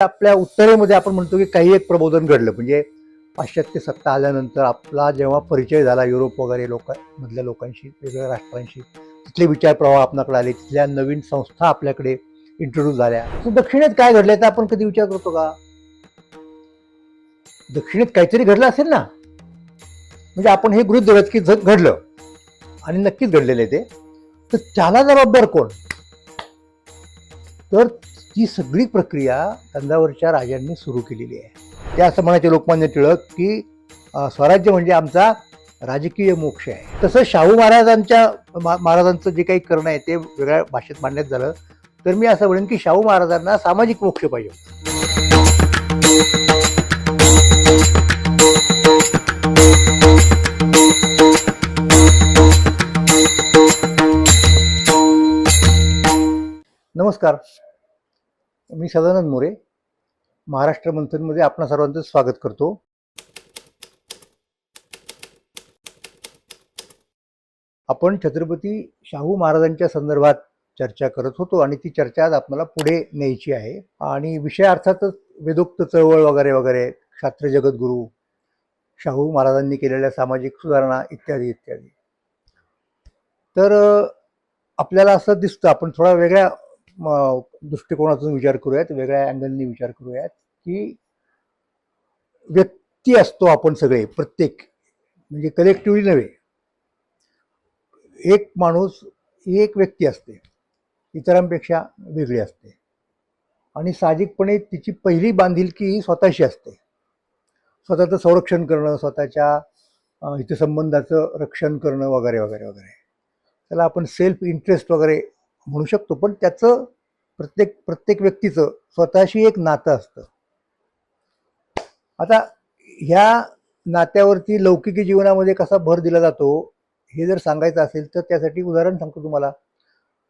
आपल्या उत्तरेमध्ये आपण म्हणतो की काही एक प्रबोधन घडलं. म्हणजे पाश्चात्य सत्ता आल्यानंतर आपला जेव्हा परिचय झाला युरोप वगैरे लोक मधल्या लोकांशी वेगवेगळ्या राष्ट्रांशी तिथले विचार प्रवाह आपल्याकडे आले तिथल्या नवीन संस्था आपल्याकडे इंट्रोड्यूस झाल्या. तर दक्षिणेत काय घडलं तर आपण कधी विचार करतो का? दक्षिणेत काहीतरी घडलं असेल ना? म्हणजे आपण हे गृहित धरत की घडलं आणि नक्कीच घडलेलं आहे ते. तर त्याला जबाबदार कोण? तर ती सगळी प्रक्रिया तंजावरच्या राजांनी सुरू केलेली आहे. त्या असं म्हणायचे लोकमान्य टिळक की स्वराज्य म्हणजे आमचा राजकीय मोक्ष आहे. तसं शाहू महाराजांच्या महाराजांचं जे काही करणं आहे ते वेगळ्या भाषेत मांडण्यात झालं. तर मी असं म्हणेन की शाहू महाराजांना सामाजिक मोक्ष पाहिजे नमस्कार. मी सदानंद मोरे महाराष्ट्र मंथनमध्ये आपणा सर्वांचं स्वागत करतो. आपण छत्रपती शाहू महाराजांच्या संदर्भात चर्चा करत होतो आणि ती चर्चा आज आपल्याला पुढे न्यायची आहे. आणि विषय अर्थातच वेदोक्त चळवळ वगैरे वगैरे शास्त्र जगद्गुरू शाहू महाराजांनी केलेल्या सामाजिक सुधारणा इत्यादी इत्यादी. तर आपल्याला असं दिसतं आपण थोडा वेगळ्या दृष्टिकोनातून विचार करूयात वेगळ्या अँगलनी विचार करूयात की व्यक्ती असतो आपण सगळे प्रत्येक म्हणजे कलेक्टिव्हली नव्हे. एक माणूस ही एक व्यक्ती असते इतरांपेक्षा वेगळी असते. आणि साहजिकपणे तिची पहिली बांधिलकी ही स्वतःशी असते. स्वतःचं संरक्षण करणं स्वतःच्या हितसंबंधाचं रक्षण करणं वगैरे वगैरे वगैरे. त्याला आपण सेल्फ इंटरेस्ट वगैरे म्हणू शकतो. पण त्याचं प्रत्येक प्रत्येक व्यक्तीचं स्वतःशी एक नातं असतं. आता ह्या नात्यावरती लौकिकी जीवनामध्ये कसा भर दिला जातो हे जर सांगायचं असेल तर त्यासाठी उदाहरण सांगतो तुम्हाला.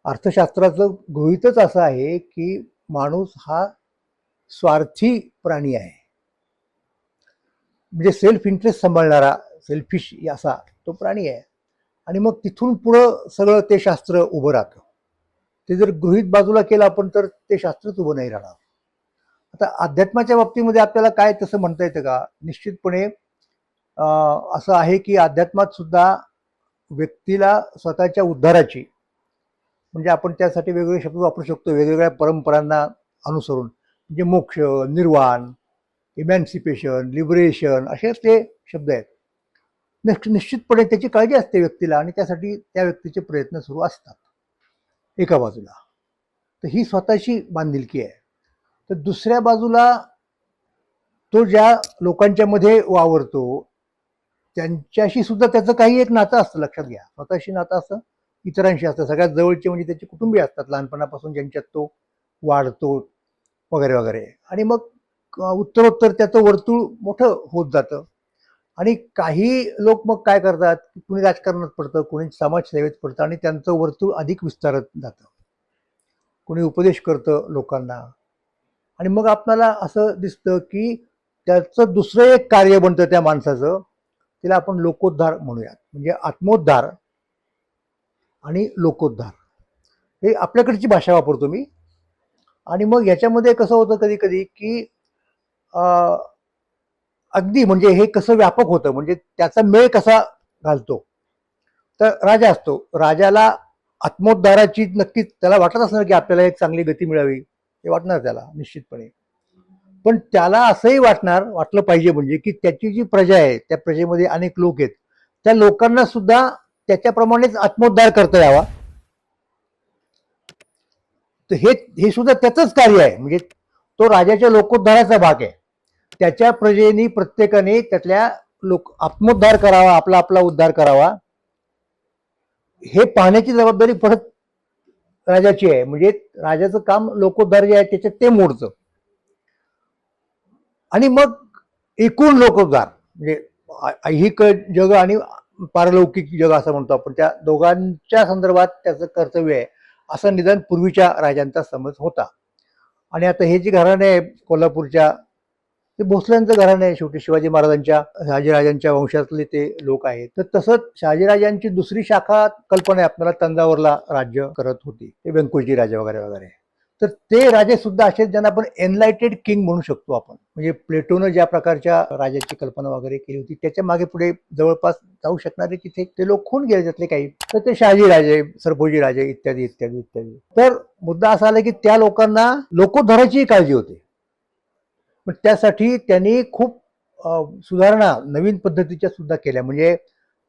अर्थशास्त्राचं गृहितच असं आहे की माणूस हा स्वार्थी प्राणी आहे. म्हणजे सेल्फ इंटरेस्ट सांभाळणारा सेल्फिश असा तो प्राणी आहे. आणि मग तिथून पुढं सगळं ते शास्त्र उभं राहतं. ते जर गृहित बाजूला केलं आपण तर ते शास्त्रच उभं नाही राहणार. आता अध्यात्माच्या बाबतीमध्ये आपल्याला काय तसं म्हणता येतं का? निश्चितपणे असं आहे की अध्यात्मात सुद्धा व्यक्तीला स्वतःच्या उद्धाराची म्हणजे आपण त्यासाठी वेगवेगळे शब्द वापरू शकतो वेगवेगळ्या परंपरांना अनुसरून. म्हणजे मोक्ष निर्वाण इमॅन्सिपेशन लिबरेशन असे ते शब्द आहेत. निश्चितपणे त्याची काळजी असते व्यक्तीला आणि त्यासाठी त्या व्यक्तीचे प्रयत्न सुरू असतात. एका बाजूला. तर ही स्वतःची बांधिलकी आहे. तर दुसऱ्या बाजूला तो ज्या लोकांच्या मध्ये वावरतो त्यांच्याशी सुद्धा त्याचं काही एक नातं असतं लक्षात घ्या. स्वतःशी नातं असतं इतरांशी असतं. सगळ्यात जवळचे म्हणजे त्याचे कुटुंबीय असतात. लहानपणापासून ज्यांच्यात तो वाढतो वगैरे वगैरे. आणि मग उत्तरोत्तर त्याचं वर्तुळ मोठं होत जातं. आणि काही लोक मग काय करतात? की कुणी राजकारणात पडतं कुणी समाजसेवेत पडतं आणि त्यांचं वर्तुळ अधिक विस्तारत जातं. कुणी उपदेश करतं लोकांना. आणि मग आपल्याला असं दिसतं की त्याचं दुसरं एक कार्य बनतं त्या माणसाचं तिला आपण लोकोद्धार म्हणूयात. म्हणजे आत्मोद्धार आणि लोकोद्धार. हे आपल्याकडची भाषा वापरतो मी. आणि मग याच्यामध्ये कसं होतं कधी कधी की अगदी म्हणजे हे कसं व्यापक होतं म्हणजे त्याचा मेळ कसा घालतो? तर राजा असतो. राजाला आत्मोद्धाराची नक्कीच त्याला वाटत असणार की आपल्याला एक चांगली गती मिळावी हे वाटणार त्याला निश्चितपणे. पण त्याला असंही वाटणार वाटलं पाहिजे म्हणजे की त्याची जी प्रजा आहे त्या प्रजेमध्ये अनेक लोक आहेत. त्या लोकांना सुद्धा त्याच्याप्रमाणेच आत्मोद्धार करता यावा. तर हे हे सुद्धा त्याचंच कार्य आहे. म्हणजे तो राजाच्या लोकोद्धाराचा भाग आहे. त्याच्या प्रजेनी प्रत्येकाने त्यातल्या लोक आत्मोद्धार करावा आपला आपला उद्धार करावा. हे पाहण्याची जबाबदारी परत राजाची आहे. म्हणजे राजाचं काम लोकोद्धार जे आहे त्याच्यात ते मोडचं आणि मग एकूण लोकोद्धार म्हणजे ऐहिक जग आणि पारलौकिक जग असं म्हणतो आपण. त्या दोघांच्या संदर्भात त्याचं कर्तव्य आहे असं निदान पूर्वीच्या राजांचा समज होता. आणि आता हे जे घराणे आहे कोल्हापूरच्या ते भोसल्यांचं घराणं आहे शेवटी शिवाजी महाराजांच्या शहाजीराजांच्या वंशातले ते लोक आहेत. तर तसंच शहाजीराजांची दुसरी शाखा कल्पना आहे आपल्याला तंजावरला राज्य करत होती. ते व्यंकुजी राजा वगैरे वगैरे. तर ते राजे सुद्धा असे आहेत ज्यांना आपण एनलायटेड किंग म्हणू शकतो आपण. म्हणजे प्लेटोनं ज्या प्रकारच्या राजाची कल्पना वगैरे केली होती त्याच्यामागे पुढे जवळपास जाऊ शकणारे तिथे ते लोक होऊन गेले त्यातले काही. तर ते शहाजी राजे सरभोजी राजे इत्यादी इत्यादी इत्यादी. तर मुद्दा असा आला की त्या लोकांना लोकोद्धाराची काळजी होती. पण त्यासाठी त्यांनी खूप सुधारणा नवीन पद्धतीच्या सुद्धा केल्या. म्हणजे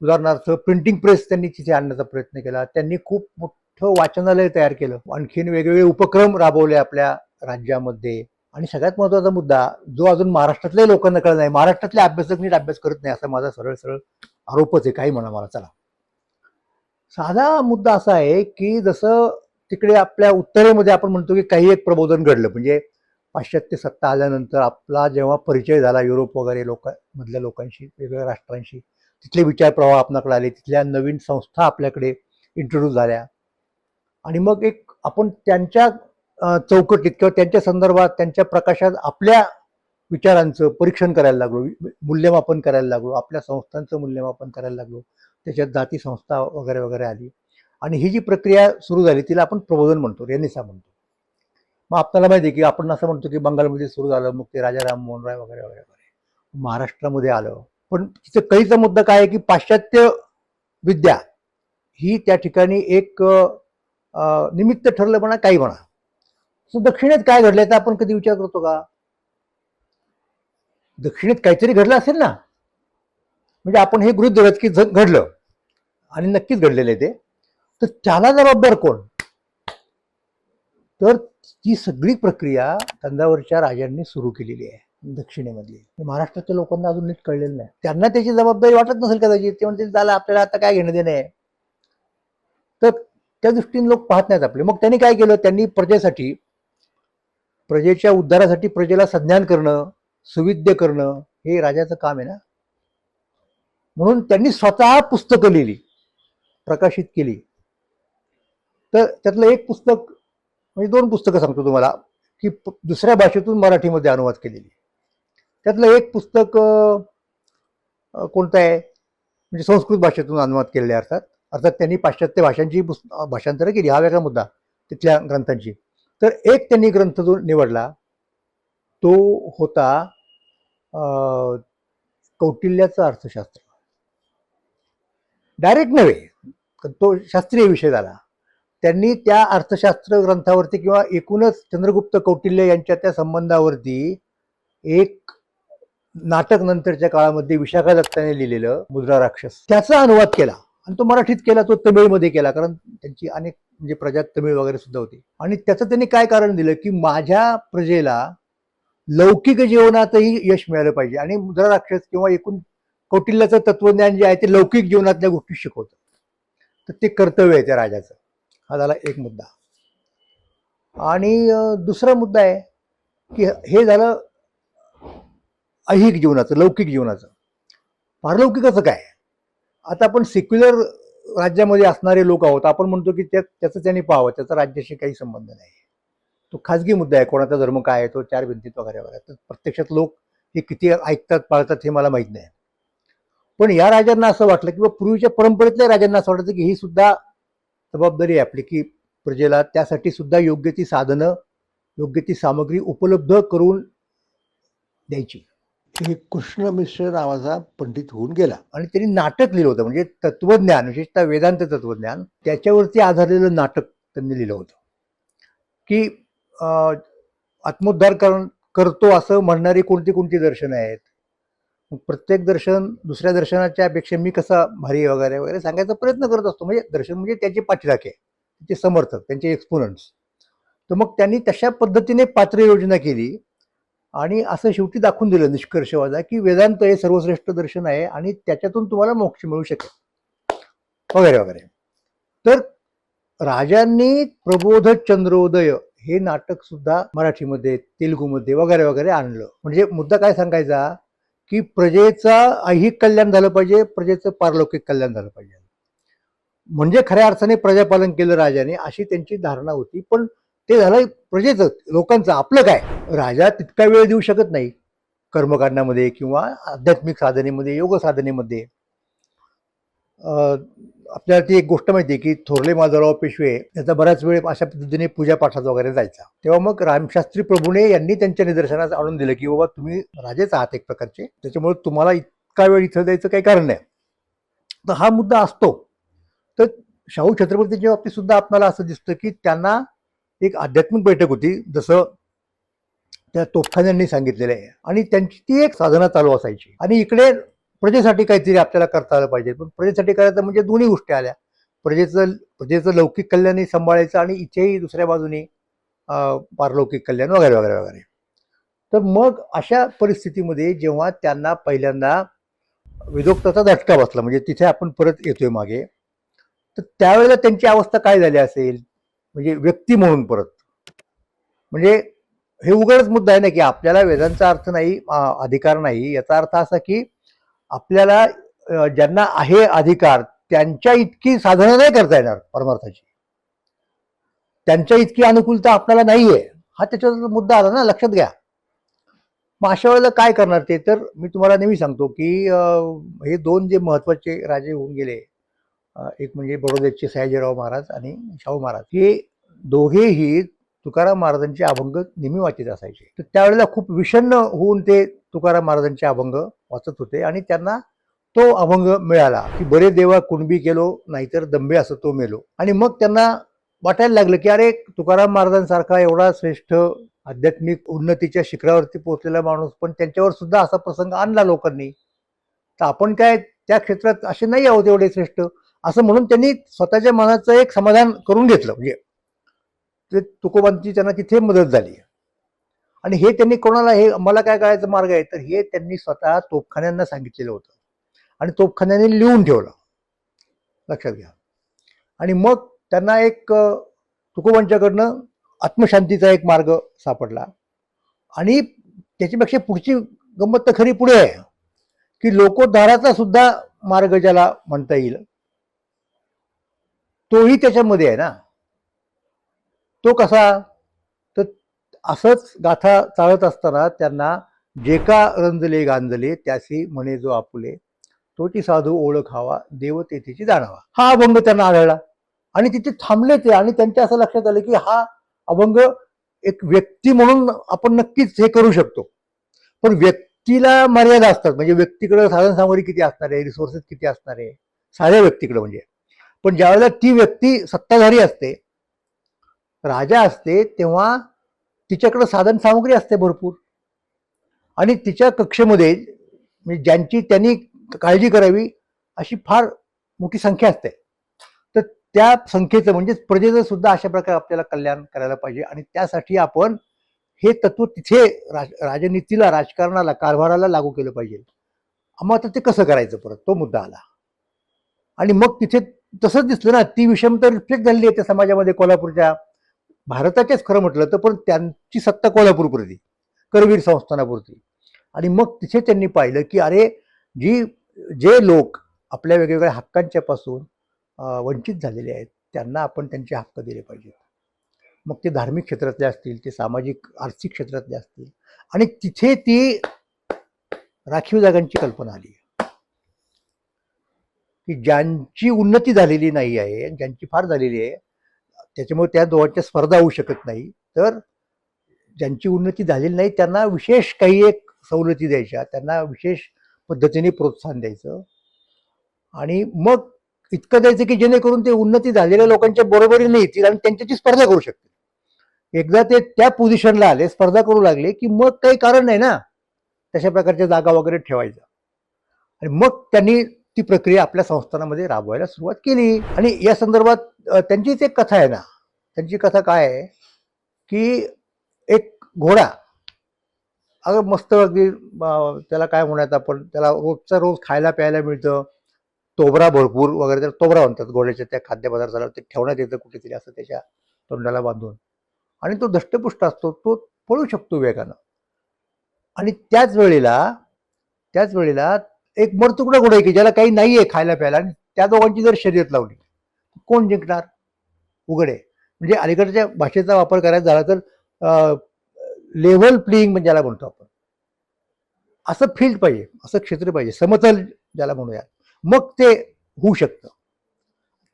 उदाहरणार्थ प्रिंटिंग प्रेस त्यांनी तिथे आणण्याचा प्रयत्न केला. त्यांनी खूप मोठं वाचनालय तयार केलं. आणखीन वेगवेगळे उपक्रम राबवले आपल्या राज्यामध्ये. आणि सगळ्यात महत्त्वाचा मुद्दा जो अजून महाराष्ट्रातल्या लोकांना कळत नाही महाराष्ट्रातले अभ्यासक नीट अभ्यास करत नाही असा माझा सरळ सरळ आरोपच आहे. काही म्हणा मला चला. साधा मुद्दा असा आहे की जसं तिकडे आपल्या उत्तरेमध्ये आपण म्हणतो की काही एक प्रबोधन घडलं. म्हणजे पाश्चात्य सत्ता आल्यानंतर आपला जेव्हा परिचय झाला युरोप वगैरे लोक मधल्या लोकांशी वेगवेगळ्या राष्ट्रांशी तिथले विचार प्रवाह आपणाकडे आले तिथल्या नवीन संस्था आपल्याकडे इंट्रोड्यूस झाल्या. आणि मग एक आपण त्यांच्या चौकटीत किंवा त्यांच्या संदर्भात त्यांच्या प्रकाशात आपल्या विचारांचं परीक्षण करायला लागलो मूल्यमापन करायला लागलो आपल्या संस्थांचं मूल्यमापन करायला लागलो त्याच्यात जाती संस्था वगैरे वगैरे आली. आणि ही जी प्रक्रिया सुरू झाली तिला आपण प्रबोधन म्हणतो रेनेसा म्हणतो. मग आपल्याला माहिती आहे की आपण असं म्हणतो की बंगालमध्ये सुरू झालं मग ते राजा राममोहन राय वगैरे वगैरे वगैरे. महाराष्ट्रामध्ये आलं. पण तिचं कळीचा मुद्दा काय आहे की पाश्चात्य विद्या ही त्या ठिकाणी एक निमित्त ठरलं म्हणा काही म्हणा. सो दक्षिणेत काय घडलं तर आपण कधी विचार करतो का? दक्षिणेत काहीतरी घडलं असेल ना? म्हणजे आपण हे गृहित धरत की घडलं. आणि नक्कीच घडलेलं आहे ते. तर त्याला जबाबदार कोण? तर ती सगळी प्रक्रिया तंजावरच्या राजांनी सुरू केलेली आहे दक्षिणेमधली. महाराष्ट्राच्या लोकांना अजून नीट कळलेलं नाही. त्यांना त्याची जबाबदारी वाटत नसेल कदाचित. ते म्हणतील झालं आपल्याला आता काय घेणं देणं आहे? तर त्या दृष्टीने लोक पाहत नाहीत आपले. मग त्यांनी काय केलं? त्यांनी प्रजेसाठी प्रजेच्या उद्धारासाठी प्रजेला संज्ञान करणं सुविद्य करणं हे राजाचं काम आहे ना? म्हणून त्यांनी स्वतः पुस्तकं लिहिली प्रकाशित केली. तर त्यातलं एक पुस्तक म्हणजे दोन पुस्तकं सांगतो तुम्हाला की दुसऱ्या भाषेतून मराठीमध्ये अनुवाद केलेली. त्यातलं एक पुस्तक कोणतं आहे? म्हणजे संस्कृत भाषेतून अनुवाद केलेले अर्थात अर्थात त्यांनी पाश्चात्य भाषांची पुस्त भाषांतरं केली हा वेगळा मुद्दा तिथल्या ग्रंथांची. तर एक त्यांनी ग्रंथ जो निवडला तो होता कौटिल्याचं अर्थशास्त्र. डायरेक्ट नव्हे तो शास्त्रीय विषय झाला. त्यांनी त्या अर्थशास्त्र ग्रंथावरती किंवा एकूणच चंद्रगुप्त कौटिल्य यांच्या त्या संबंधावरती एक नाटक नंतरच्या काळामध्ये विशाखा दत्ताने लिहिलेलं मुद्रा राक्षस. त्याचा अनुवाद केला. आणि तो मराठीत केला तो तमिळमध्ये केला कारण त्यांची अनेक म्हणजे प्रजात तमिळ वगैरे सुद्धा होती. आणि त्याचं त्यांनी काय कारण दिलं की माझ्या प्रजेला लौकिक जीवनातही यश मिळालं पाहिजे. आणि मुद्रा राक्षस किंवा एकूण कौटिल्याचं तत्वज्ञान जे आहे ते लौकिक जीवनातल्या गोष्टी शिकवतं. तर ते कर्तव्य आहे त्या राजाचं. हा झाला एक मुद्दा. आणि दुसरा मुद्दा आहे की हे झालं ऐहिक जीवनाचं लौकिक जीवनाचं. पारलौकिकाचं काय? आता आपण सेक्युलर राज्यामध्ये असणारे लोक आहोत आपण म्हणतो की त्या त्याचं त्यांनी पाहावं त्याचा राज्याशी काही संबंध नाही. तो खाजगी मुद्दा आहे कोणाचा धर्म काय आहे तो चार भिंतीत वगैरे वगैरे. तर प्रत्यक्षात लोक हे किती ऐकतात पाळतात हे मला माहीत नाही. पण या राजांना असं वाटलं किंवा पूर्वीच्या परंपरेतल्या राजांना असं वाटतं की ही सुद्धा जबाबदारी आहे आपली की प्रजेला त्यासाठी सुद्धा योग्य ती साधनं योग्य ती सामग्री उपलब्ध करून द्यायची. एक कृष्ण मिश्र नावाचा पंडित होऊन गेला. आणि त्यांनी नाटक लिहिलं होतं म्हणजे तत्वज्ञान विशेषतः वेदांत तत्वज्ञान त्याच्यावरती आधारलेलं नाटक त्यांनी लिहिलं होतं. की आत्मोद्धार कर करतो असं म्हणणारी कोणती कोणती दर्शनं आहेत? प्रत्येक दर्शन दुसऱ्या दर्शनाच्या अपेक्षा मी कसा भारी वगैरे वगैरे सांगायचा प्रयत्न करत असतो. म्हणजे दर्शन म्हणजे त्याचे पाठीराखे त्याचे समर्थक त्यांचे एक्सपोनंट्स तर मग त्यांनी तशा पद्धतीने पात्र योजना केली आणि असं शेवटी दाखवून दिलं निष्कर्ष वाजा की वेदांत हे सर्वश्रेष्ठ दर्शन आहे आणि त्याच्यातून तुम्हाला मोक्ष मिळू शकेल. वगैरे वगैरे. तर राजांनी प्रबोध चंद्रोदय हे नाटक सुद्धा मराठीमध्ये तेलुगूमध्ये वगैरे वगैरे आणलं. म्हणजे मुद्दा काय सांगायचा? की प्रजेचा ऐहिक कल्याण झालं पाहिजे प्रजेचं पारलौकिक कल्याण झालं पाहिजे. म्हणजे खऱ्या अर्थाने प्रजापालन केलं राजाने अशी त्यांची धारणा होती. पण ते झालं प्रजेचं लोकांचं. आपलं काय? राजा तितका वेळ देऊ शकत नाही कर्मकांडामध्ये किंवा आध्यात्मिक साधनेमध्ये योग साधनेमध्ये आपल्याला ती एक गोष्ट माहिती आहे की थोरले माधवराव पेशवे याचा बऱ्याच वेळ अशा पद्धतीने पूजापाठात वगैरे जायचा. तेव्हा मग रामशास्त्री प्रभूने यांनी त्यांच्या निदर्शनास आणून दिलं की बाबा तुम्ही राजेच आहात एक प्रकारचे. त्याच्यामुळे तुम्हाला इतका वेळ इथं द्यायचं काही कारण नाही. तर हा मुद्दा असतो. तर शाहू छत्रपतींच्या बाबतीत सुद्धा आपल्याला असं दिसतं की त्यांना एक आध्यात्मिक बैठक होती. जसं त्या तोफखान्यांनी सांगितलेलं आहे. आणि त्यांची ती एक साधना चालू असायची. आणि इकडे प्रजेसाठी काहीतरी आपल्याला करता आलं पाहिजे. पण प्रजेसाठी करायचं म्हणजे दोन्ही गोष्टी आल्या. प्रजेचं प्रजेचं लौकिक कल्याणही सांभाळायचं आणि इथेही दुसऱ्या बाजूने पारलौकिक कल्याण वगैरे वगैरे वगैरे. तर मग अशा परिस्थितीमध्ये जेव्हा त्यांना पहिल्यांदा वेदोक्ताचा धटका बसला म्हणजे तिथे आपण परत येतोय मागे तर त्यावेळेला त्यांची अवस्था काय झाली असेल? म्हणजे व्यक्ती म्हणून परत. म्हणजे हे उघडच मुद्दा आहे ना की आपल्याला वेदांचा अर्थ नाही अधिकार नाही. याचा अर्थ असा की आपल्याला ज्यांना आहे अधिकार त्यांच्या इतकी साधना नाही करता येणार परमार्थाची. त्यांच्या इतकी अनुकूलता आपल्याला नाहीये. हा त्याच्यावर मुद्दा आला ना लक्षात घ्या. मग अशा वेळेला काय करणार ते? तर मी तुम्हाला नेहमी सांगतो की हे दोन जे महत्त्वाचे राजे होऊन गेले एक म्हणजे बडोद्याचे सयाजीराव महाराज आणि शाहू महाराज हे दोघेही तुकाराम महाराजांचे अभंग नेहमी वाचित असायचे. तर त्यावेळेला खूप विषण्ण होऊन ते तुकाराम महाराजांचे अभंग वाचत होते आणि त्यांना तो अभंग मिळाला की बरे देवा कुणबी केलो नाहीतर दंबे असं तो मेलो. आणि मग त्यांना वाटायला लागलं की अरे तुकाराम महाराजांसारखा एवढा श्रेष्ठ आध्यात्मिक उन्नतीच्या शिखरावरती पोहोचलेला माणूस पण त्यांच्यावर सुद्धा असा प्रसंग आणला लोकांनी. तर आपण काय त्या क्षेत्रात असे नाही आहोत एवढे श्रेष्ठ? असं म्हणून त्यांनी स्वतःच्या मनाचं एक समाधान करून घेतलं. म्हणजे ते तुकोबांची त्यांना तिथे मदत झाली. आणि हे त्यांनी कोणाला हे मला काय करायचा मार्ग आहे? तर हे त्यांनी स्वतः तोपखान्यांना सांगितलेलं होतं. आणि तोपखान्याने लिहून ठेवलं. लक्षात घ्या. आणि मग त्यांना एक तुकोबांच्याकडनं आत्मशांतीचा एक मार्ग सापडला. आणि त्याच्यापेक्षा पुढची गंमत तर खरी पुढे आहे. की लोकोद्धाराचा सुद्धा मार्ग ज्याला म्हणता येईल तोही त्याच्यामध्ये आहे ना. तो कसा? तर असंच गाथा चालत असताना त्यांना जे का रंजले गांजले त्याशी म्हणे जो आपुले तोची साधू ओळखावा देव तेथेची जाणावा. हा अभंग त्यांना आढळला. आणि तिथे थांबले ते आणि त्यांच्या असं लक्षात आलं की हा अभंग एक व्यक्ती म्हणून आपण नक्कीच हे करू शकतो. पण व्यक्तीला मर्यादा असतात. म्हणजे व्यक्तीकडे साधन सामग्री किती असणार आहे? रिसोर्सेस किती असणार आहे? साध्या व्यक्तीकडे म्हणजे. पण ज्यावेळेला ती व्यक्ती सत्ताधारी असते राजा असते तेव्हा तिच्याकडं साधन सामग्री असते भरपूर. आणि तिच्या कक्षेमध्ये म्हणजे ज्यांची त्यांनी काळजी करावी अशी फार मोठी संख्या असते. तर त्या संख्येचं म्हणजेच प्रजेचं सुद्धा अशा प्रकारे आपल्याला कल्याण करायला पाहिजे. आणि त्यासाठी आपण हे तत्व तिथे राज राजनीतीला राजकारणाला कारभाराला लागू केलं पाहिजे. मग आता ते कसं करायचं परत? तो मुद्दा आला. आणि मग तिथे तसंच दिसलं ना ती विषमता रिफ्लेक्ट झालेली आहे त्या समाजामध्ये कोल्हापूरच्या. भारताच्याच खरं म्हटलं तर पण त्यांची सत्ता कोल्हापूरपुरती करवीर संस्थानापुरती. आणि मग तिथे त्यांनी पाहिलं की अरे जी जे लोक आपल्या वेगवेगळ्या हक्कांच्यापासून वंचित झालेले आहेत त्यांना आपण त्यांचे हक्क दिले पाहिजेत. मग ते धार्मिक क्षेत्रातले असतील ते सामाजिक आर्थिक क्षेत्रातले असतील आणि तिथे ती राखीव जागांची कल्पना आली. की ज्यांची उन्नती झालेली नाही आहे ज्यांची फार झालेली आहे त्याच्यामुळे त्या दोघांच्या स्पर्धा होऊ शकत नाही. तर ज्यांची उन्नती झालेली नाही त्यांना विशेष काही एक सवलती द्यायच्या त्यांना विशेष पद्धतीने प्रोत्साहन द्यायचं. आणि मग इतकं द्यायचं की जेणेकरून ते उन्नती झालेल्या लोकांच्या बरोबरीने येतील आणि त्यांच्याची स्पर्धा करू शकतील. एकदा ते त्या पोझिशनला आले स्पर्धा करू लागले की मग काही कारण नाही ना तशा प्रकारच्या जागा वगैरे ठेवायचा. आणि मग त्यांनी ती प्रक्रिया आपल्या संस्थानामध्ये राबवायला सुरुवात केली. आणि या संदर्भात त्यांचीच एक कथा आहे ना. त्यांची कथा काय आहे? की एक घोडा अगं मस्त अगदी त्याला काय म्हणूयात आपण त्याला रोजचा रोज खायला प्यायला मिळतं. तोबरा भरपूर वगैरे त्याला तोबरा म्हणतात घोड्याच्या त्या खाद्यपदार्थाला ते ठेवण्यात येतं कुठेतरी असं त्याच्या तोंडाला बांधून. आणि तो दष्टपुष्ट असतो तो पळू शकतो वेगानं आणि त्याच वेळेला त्याच वेळेला एक मरतुकडा घोडा आहे की ज्याला काही नाही आहे खायला प्यायला आणि त्या दोघांची जर शर्यत लावली कोण जिंकणार? उघडे. म्हणजे अलीकडच्या भाषेचा वापर करायचा झाला तर लेव्हल प्लेईंग म्हणजे ज्याला म्हणतो आपण. असं फील्ड पाहिजे असं क्षेत्र पाहिजे समतल ज्याला म्हणूया मग ते होऊ शकतं.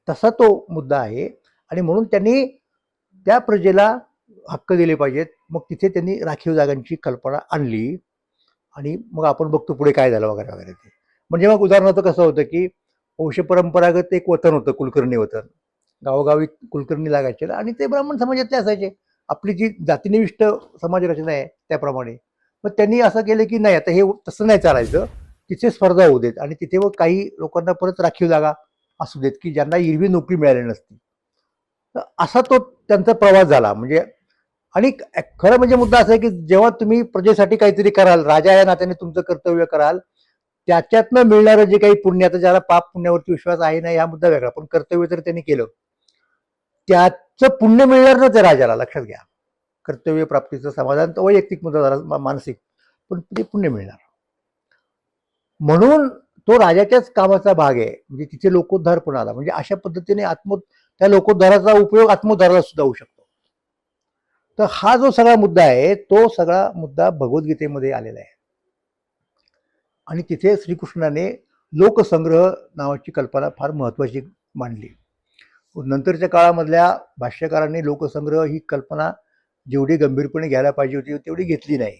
तसा तो मुद्दा आहे. आणि म्हणून त्यांनी त्या प्रजेला हक्क दिले पाहिजेत. मग तिथे त्यांनी राखीव जागांची कल्पना आणली. आणि मग आपण बघतो पुढे काय झालं वगैरे वगैरे ते. म्हणजे मग उदाहरणार्थ कसं होतं की वंशपरंपरागत एक वतन होतं कुलकर्णी वतन. गावोगावी कुलकर्णी लागायचे आणि ते ब्राह्मण समाजातले असायचे. आपली जी जातीनिविष्ट समाज रचना आहे त्याप्रमाणे. मग त्यांनी असं केलं की नाही आता हे तसं नाही चालायचं. तिथे स्पर्धा होऊ देत आणि तिथे मग काही लोकांना परत राखीव जागा असू देत की ज्यांना हिरवी नोकरी मिळाली नसती. तर असा तो त्यांचा प्रवास झाला. म्हणजे आणि खरं म्हणजे मुद्दा असा आहे की जेव्हा तुम्ही प्रजेसाठी काहीतरी कराल राजा या नात्याने तुमचं कर्तव्य कराल त्याच्यातनं मिळणारं जे काही पुण्य आता ज्याला पाप पुण्यावरती विश्वास आहे ना या मुद्दा वेगळा पण कर्तव्य तर त्यांनी केलं त्याचं पुण्य मिळणार ना त्या राजाला लक्षात घ्या. कर्तव्य प्राप्तीचं समाधान तर वैयक्तिक मुद्दा झाला मानसिक पण ते पुण्य मिळणार. म्हणून तो राजाच्याच कामाचा भाग आहे म्हणजे तिथे लोकोद्धार पण आला म्हणजे अशा पद्धतीने आत्म त्या लोकोद्धाराचा उपयोग आत्मोद्धाराला सुद्धा होऊ शकतो. तर हा जो सगळा मुद्दा आहे तो सगळा मुद्दा भगवद्गीतेमध्ये आलेला आहे. आणि तिथे श्रीकृष्णाने लोकसंग्रह नावाची कल्पना फार महत्त्वाची मांडली. नंतरच्या काळामधल्या भाष्यकारांनी लोकसंग्रह ही कल्पना जेवढी गंभीरपणे घ्यायला पाहिजे होती तेवढी घेतली नाही.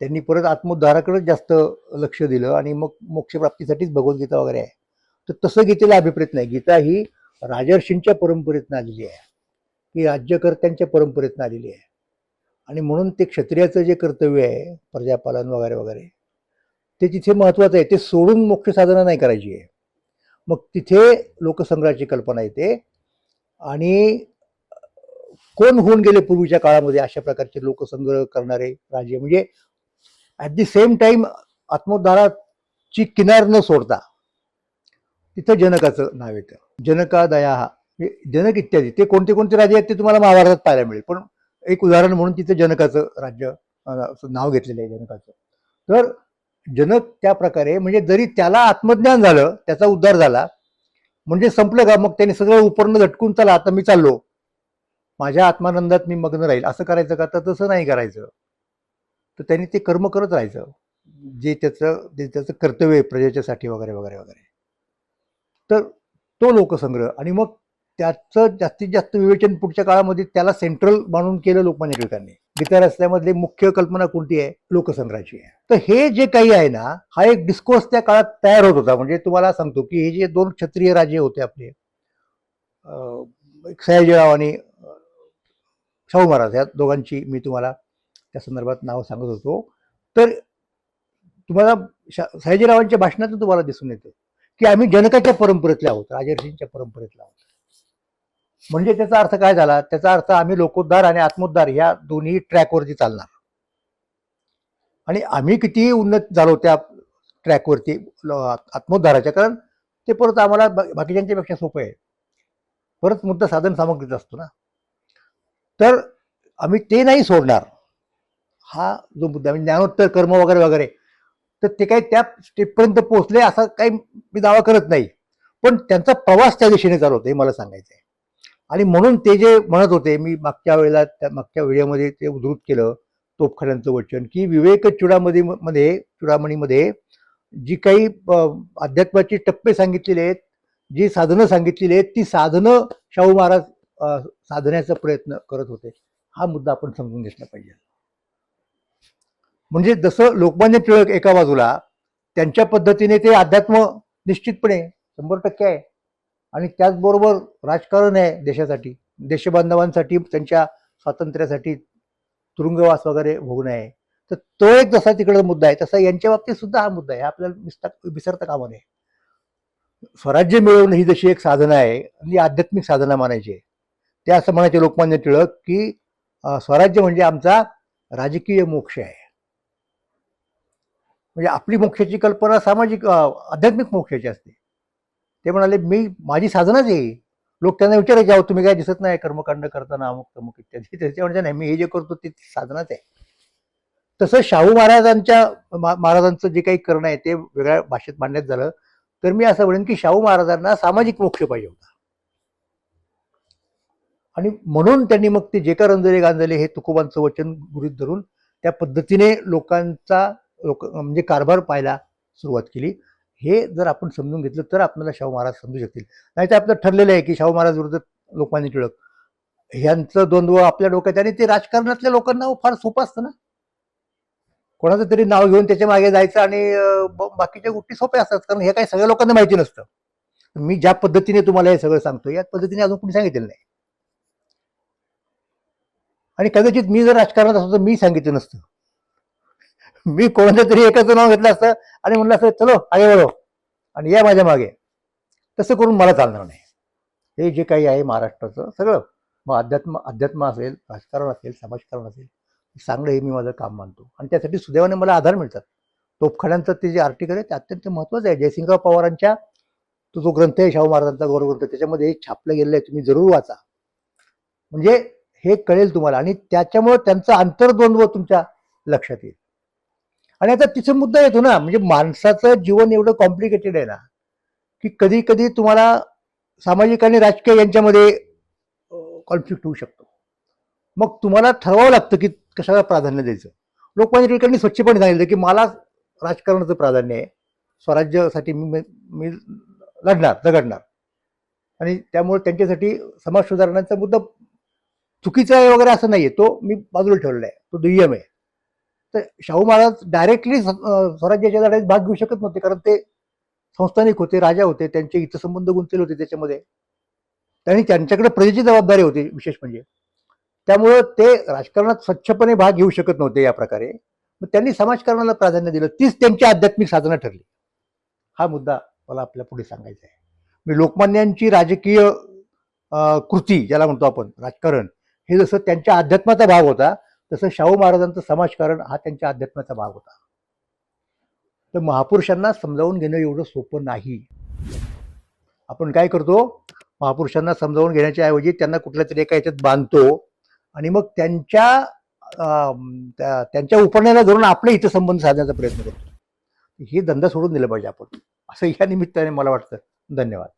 त्यांनी परत आत्मोद्धाराकडेच जास्त लक्ष दिलं आणि मग मोक्षप्राप्तीसाठीच भगवद्गीता वगैरे आहे. तर तसं गीतेला अभिप्रेत नाही. गीता ही राजर्षींच्या परंपरेतनं आलेली आहे. ही राज्यकर्त्यांच्या परंपरेतनं आलेली आहे. आणि म्हणून ते क्षत्रियाचं जे कर्तव्य आहे प्रजापालन वगैरे वगैरे ते तिथे महत्वाचं आहे ते सोडून मोक्ष साधना नाही करायची आहे. मग तिथे लोकसंग्रहाची कल्पना येते. आणि कोण होऊन गेले पूर्वीच्या काळामध्ये अशा प्रकारचे लोकसंग्रह करणारे राजे? म्हणजे ॲट दी सेम टाईम आत्मोद्धाराची किनार न सोडता तिथं जनकाचं नाव येतं. जनका दया हा. जनक इत्यादी ते कोणते कोणते राजे आहेत ते तुम्हाला महाभारतात पाहायला मिळेल. पण एक उदाहरण म्हणून तिथं जनकाचं राज्य नाव घेतलेलं आहे जनकाचं. तर जनक त्या प्रकारे म्हणजे जरी त्याला आत्मज्ञान झालं त्याचा उद्धार झाला म्हणजे संपलं का? मग त्याने सगळं उपरणं झटकून चला आता मी चाललो. माझ्या आत्मानंदात मी मग्न राहील. असं करायचं का? तर तसं नाही करायचं. तर त्यांनी ते कर्म करत राहायचं. जे त्याचं जे त्याचं कर्तव्य आहे प्रजेच्यासाठी वगैरे वगैरे वगैरे. तर तो लोकसंग्रह. आणि मग त्याचं जास्तीत जास्त विवेचन पुढच्या काळामध्ये त्याला सेंट्रल मानून केलं लोकमान्य टिळकांनी. गीता रस्त्यामधली मुख्य कल्पना कोणती आहे? लोकसंग्रहाची आहे. तर हे जे काही आहे ना हा एक डिस्कोर्स त्या काळात तयार होत होता. म्हणजे तुम्हाला सांगतो की हे जे दोन क्षत्रिय राजे होते आपले एक सयाजीराव आणि शाहू महाराज या दोघांची मी तुम्हाला त्या संदर्भात नाव सांगत होतो. तर तुम्हाला शा- सयाजीरावांच्या भाषणातून तुम्हाला दिसून येतं की आम्ही जनकाच्या परंपरेतल्या आहोत राजर्षींच्या परंपरेतल्या आहोत. म्हणजे त्याचा अर्थ काय झाला? त्याचा अर्थ आम्ही लोकोद्धार आणि आत्मोद्धार ह्या दोन्ही ट्रॅकवरती चालणार. आणि आम्ही कितीही उन्नत झालो त्या ट्रॅकवरती आत्मोद्धाराच्या. कारण ते परत आम्हाला बाकीच्यांच्यापेक्षा सोपं आहे. परत मुद्दा साधन सामग्रीचा असतो ना. तर आम्ही ते नाही सोडणार. हा जो मुद्दा म्हणजे ज्ञानोत्तर कर्म वगैरे वगैरे तर ते काही त्या स्टेपपर्यंत पोहोचले असा काही मी दावा करत नाही. पण त्यांचा प्रवास त्या दिशेने चालवतो हे मला सांगायचं आहे आणि म्हणून ते जे म्हणत होते मी मागच्या वेळेला त्या मागच्या व्हिडिओमध्ये ते उद्धृत केलं तोपखान्यांचं वचन की विवेक चुडामध्ये मध्ये चुडामणीमध्ये जी काही अध्यात्माचे अध्यात्माची टप्पे सांगितलेले आहेत जी साधनं सांगितलेली आहेत ती साधनं शाहू महाराज साधण्याचा प्रयत्न करत होते. हा मुद्दा आपण समजून घेतला पाहिजे. म्हणजे जसं लोकमान्य टिळक एका बाजूला त्यांच्या पद्धतीने ते अध्यात्म निश्चितपणे शंभर टक्के आहे. आणि त्याचबरोबर राजकारण आहे देशासाठी देशबांधवांसाठी त्यांच्या स्वातंत्र्यासाठी तुरुंगवास वगैरे भोगणं आहे. तर तो एक जसा तिकडे मुद्दा आहे तसा यांच्या बाबतीत सुद्धा हा मुद्दा आहे. हा आपल्याला विस्ता विसरता कामा नये. स्वराज्य मिळवणं ही जशी एक साधना आहे आणि आध्यात्मिक साधना मानायची आहे. ते असं म्हणायचे लोकमान्य टिळक की स्वराज्य म्हणजे आमचा राजकीय मोक्ष आहे. म्हणजे आपली मोक्षाची कल्पना सामाजिक आध्यात्मिक मोक्षाची असते. ते म्हणाले मी माझी साधनाच आहे. लोक त्यांना विचारायचे अहो तुम्ही काय दिसत नाही कर्मकांड करताना अमुक तमुक इत्यादी. त्याच्या म्हणजे नाही मी हे जे करतो ते साधनाच आहे. तसं शाहू महाराजांच्या मा- महाराजांचं जे काही करणं आहे ते वेगळ्या भाषेत मांडण्यात झालं. तर मी असं म्हणेन की शाहू महाराजांना सामाजिक मोक्ष पाहिजे होता. आणि म्हणून त्यांनी मग ते जे का रंजले गांजले हे तुकोबांचं वचन गृहित धरून त्या पद्धतीने लोकांचा लोक म्हणजे कारभार पाहायला सुरुवात केली. हे जर आपण समजून घेतलं तर आपल्याला शाहू महाराज समजू शकतील. नाही तर आपलं ठरलेलं आहे की शाहू महाराज विरुद्ध लोकमान्य टिळक. ह्यांचं द्वंद्व आपल्या डोक्यात आणि ते राजकारणातल्या लोकांना हो फार सोपं असतं ना. कोणाचं तरी नाव घेऊन त्याच्यामागे जायचं आणि ब- बाकीच्या गोष्टी सोप्या असतात. कारण हे काही सगळ्या लोकांना माहिती नसतं. मी ज्या पद्धतीने तुम्हाला हे सगळं सांगतो या पद्धतीने अजून कोणी सांगितलेलं नाही. आणि कदाचित मी जर राजकारणात असतो तर मी सांगितलं नसतं. मी कोणाचं तरी एकाचं नाव घेतलं असतं आणि म्हणलं असतं चलो आगे वळो. आणि या माझ्या मागे. तसं करून मला चालणार नाही. हे जे काही आहे महाराष्ट्राचं सगळं. मग अध्यात्म अध्यात्म असेल राजकारण असेल समाजकारण असेल चांगलं हे मी माझं काम मानतो. आणि त्यासाठी सुदैवाने मला आधार मिळतात. तोपखान्यांचं ते जे आर्टिकल आहे ते अत्यंत महत्त्वाचं आहे. जयसिंगराव पवारांच्या तो जो ग्रंथ आहे शाहू महाराजांचा गौरवग्रंथ त्याच्यामध्ये हे छापलं गेलेलं आहे तुम्ही जरूर वाचा. म्हणजे हे कळेल तुम्हाला. आणि त्याच्यामुळे त्यांचं आंतरद्वंद्व तुमच्या लक्षात येईल. आणि आता तिचा मुद्दा येतो ना म्हणजे माणसाचं जीवन एवढं कॉम्प्लिकेटेड आहे ना की कधी कधी तुम्हाला सामाजिक आणि राजकीय यांच्यामध्ये कॉन्फ्लिक्ट होऊ शकतो. मग तुम्हाला ठरवावं लागतं की कशाला प्राधान्य द्यायचं. लोकमान्य टिळकांनी स्वच्छपणे सांगितलं की मला राजकारणाचं प्राधान्य आहे. स्वराज्यासाठी मी मी लढणार झगडणार आणि त्यामुळे त्यांच्यासाठी समाज सुधारणांचा मुद्दा चुकीचा आहे वगैरे असं नाही आहे तो मी बाजूला ठेवलेला आहे. तो दुय्यम आहे. तर शाहू महाराज डायरेक्टली स्वराज्याच्या लढाईत भाग घेऊ शकत नव्हते कारण ते संस्थानिक होते राजा होते त्यांचे हितसंबंध गुंतलेले होते त्याच्यामध्ये. आणि त्यांच्याकडे प्रजेची जबाबदारी होती विशेष म्हणजे. त्यामुळं ते राजकारणात स्वच्छपणे भाग घेऊ शकत नव्हते या प्रकारे. मग त्यांनी समाजकारणाला प्राधान्य दिलं. तीच त्यांची आध्यात्मिक साधना ठरली. हा मुद्दा मला आपल्या पुढे सांगायचा आहे. मी लोकमान्यांची राजकीय कृती ज्याला म्हणतो आपण राजकारण हे जसं त्यांच्या अध्यात्माचा भाग होता तसं शाहू महाराजांचं समाजकारण हा त्यांच्या अध्यात्माचा भाग होता. तर महापुरुषांना समजावून घेणं एवढं सोपं नाही. आपण काय करतो? महापुरुषांना समजावून घेण्याच्या ऐवजी त्यांना कुठल्या तरी एका याच्यात बांधतो आणि मग त्यांच्या त्या- त्यांच्या उपरण्याला धरून आपले संबंध साधण्याचा प्रयत्न करतो. हे धंदा सोडून दिला पाहिजे आपण. असं या निमित्ताने मला वाटतं. धन्यवाद.